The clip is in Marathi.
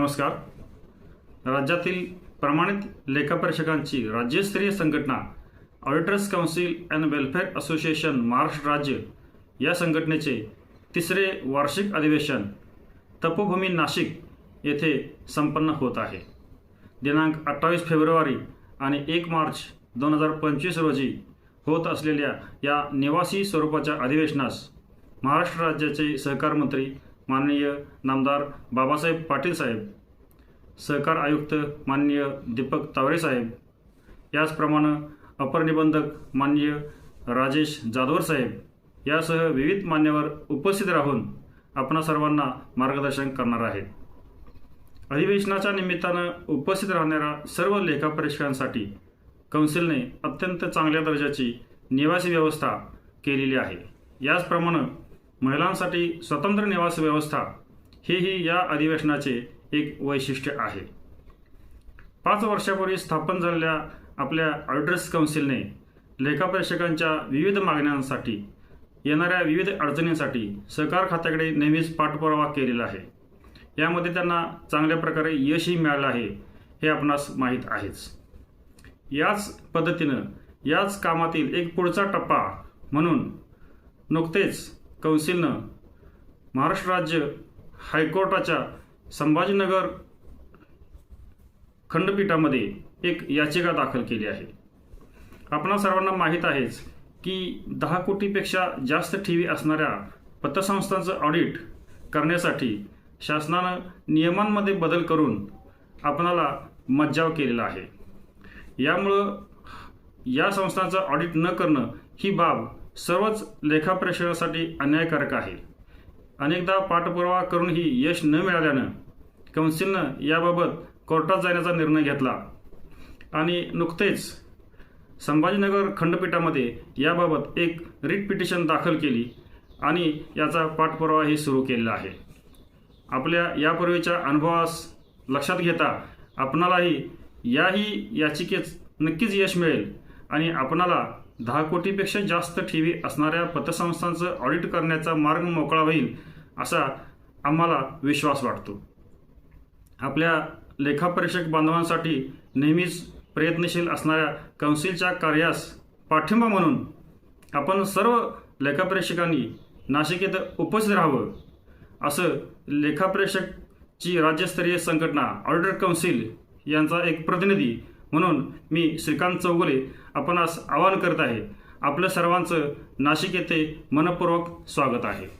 नमस्कार. राज्यातील प्रमाणित लेखापरीक्षकांची राज्यस्तरीय संघटना auditors council and welfare association Maharashtra राज्य या संघटनेचे तिसरे वार्षिक अधिवेशन तपोभूमी नाशिक येथे संपन्न होत आहे. दिनांक अठ्ठावीस फेब्रुवारी आणि एक मार्च दोन हजार पंचवीस रोजी होत असलेल्या या निवासी स्वरूपाच्या अधिवेशनास महाराष्ट्र राज्याचे सहकार मंत्री माननीय नामदार बाबासाहेब पाटील साहेब सहकार आयुक्त माननीय दीपक तावरे साहेब याचप्रमाणे अपर निबंधक माननीय राजेश जाधवर साहेब यासह विविध मान्यवर उपस्थित राहून आपणा सर्वांना मार्गदर्शन करणार आहेत. अधिवेशनाच्या निमित्तानं उपस्थित राहणाऱ्या सर्व लेखापरीक्षकांसाठी कौन्सिलने अत्यंत चांगल्या दर्जाची निवासी व्यवस्था केलेली आहे. याचप्रमाणे महिलांसाठी स्वतंत्र निवास व्यवस्था हेही या अधिवेशनाचे एक वैशिष्ट्य आहे. पाच वर्षापूर्वी स्थापन झालेल्या आपल्या ऑर्डर्स काउन्सिलने लेखापरीक्षकांच्या विविध मागण्यांसाठी येणाऱ्या विविध अडचणींसाठी सहकार खात्याकडे नेहमीच पाठपुरावा केलेला आहे. यामध्ये त्यांना चांगल्या प्रकारे यशही मिळालं आहे हे आपणास माहीत आहेच. याच पद्धतीनं याच कामातील एक पुढचा टप्पा म्हणून नुकतेच कौन्सिलनं महाराष्ट्र राज्य हायकोर्टाच्या संभाजीनगर खंडपीठामध्ये एक याचिका दाखल केली आहे. आपणा सर्वांना माहीत आहेच की दहा कोटीपेक्षा जास्त ठेवी असणाऱ्या पतसंस्थांचं ऑडिट करण्यासाठी शासनानं नियमांमध्ये बदल करून आपणाला मज्जाव केलेला आहे. यामुळं या संस्थांचं ऑडिट न करणं ही बाब सर्वच लेखापरीक्षकासाठी अन्यायकारक आहे. अनेकदा पाठपुरावा करूनही यश न मिळाल्यानं कौन्सिलनं याबाबत कोर्टात जाण्याचा निर्णय घेतला. आणि नुकतेच संभाजीनगर खंडपीठामध्ये याबाबत एक रिट पिटिशन दाखल केली आणि याचा पाठपुरावाही सुरू केलेला आहे. आपल्या यापूर्वीच्या अनुभवास लक्षात घेता आपणालाही याही याचिकेत नक्कीच यश मिळेल आणि आपणाला दहा कोटीपेक्षा जास्त ठेवी असणाऱ्या पतसंस्थांचं ऑडिट करण्याचा मार्ग मोकळा होईल असा आम्हाला विश्वास वाटतो. आपल्या लेखापरीक्षक बांधवांसाठी नेहमीच प्रयत्नशील असणाऱ्या कौन्सिलच्या कार्यास पाठिंबा म्हणून आपण सर्व लेखापरीक्षकांनी नाशिक येथे उपस्थित राहावं असं लेखापरीक्षकची राज्यस्तरीय संघटना ऑडिटर कौन्सिल यांचा एक प्रतिनिधी म्हणून मी श्रीकांत चौगुले आपणास आवाहन करत आहे. आपलं सर्वांचं नाशिक येथे मनपूर्वक स्वागत आहे.